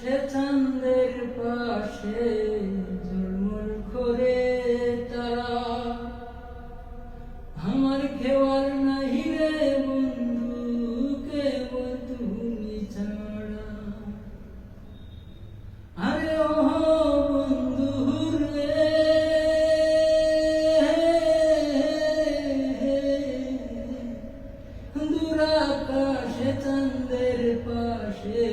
সে চাঁদের পাশে ঝলমল করে তারা। আমার খেওয়ার নাহি রে বন্ধু, কেবল তুমি ছাড়া। আরে ও বন্ধু রে দূরাকাশে চাঁদের পাশে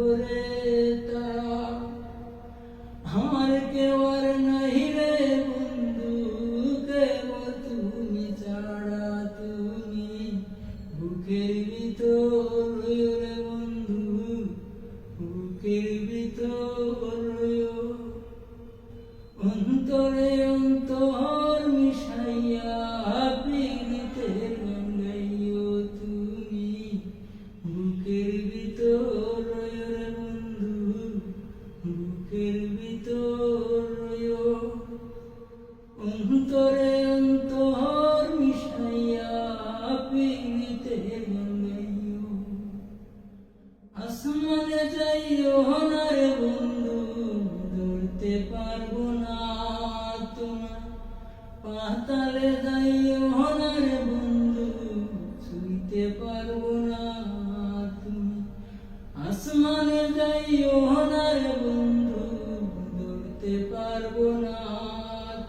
করে ধরতে পারব না তোমার। পাতালে যাইও না বন্ধু, ছুঁইতে পারব না তুমি। আসমানে যাইও না রে বন্ধু, ধরতে পারব না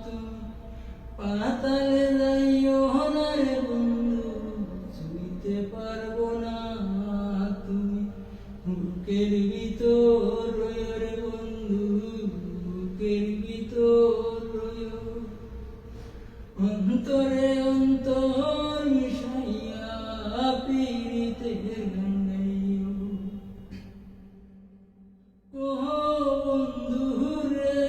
তুমি। পাতালে যাইও ভিতর রইও রে বন্ধু বুকের ভিতর রইও অন্তরে অন্তর মিশাইয়া পীড়িতে গঙ্গাইও ও বন্ধু রে,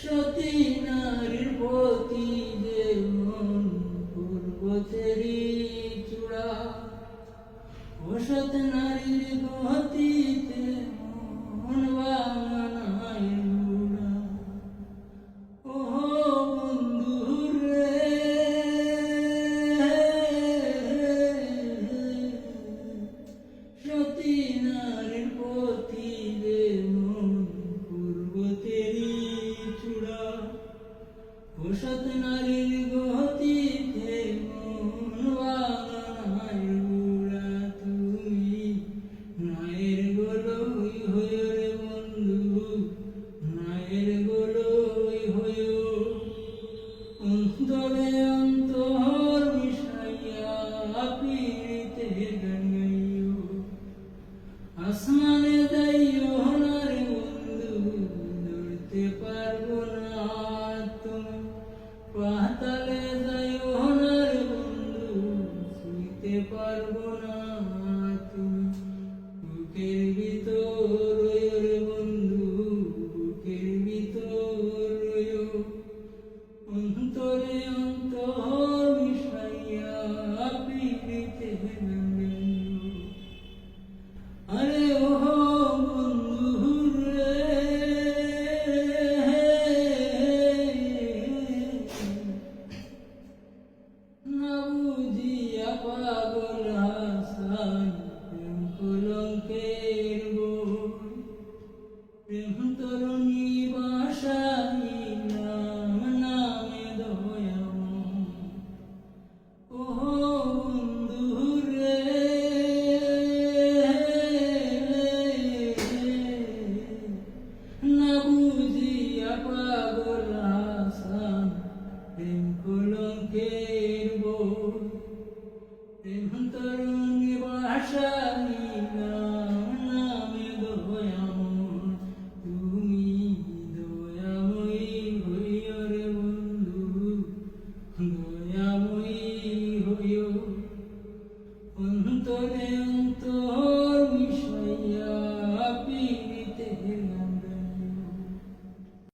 সতী নারীর প্রতি যে মন পূর্বতেরই চূড়া ও সত পাতালে তরুণী বাসাই নাম দয়াময় তুমি দয়াময়ী হইও রে বন্ধু দয়াময়ী হইও। অন্তরে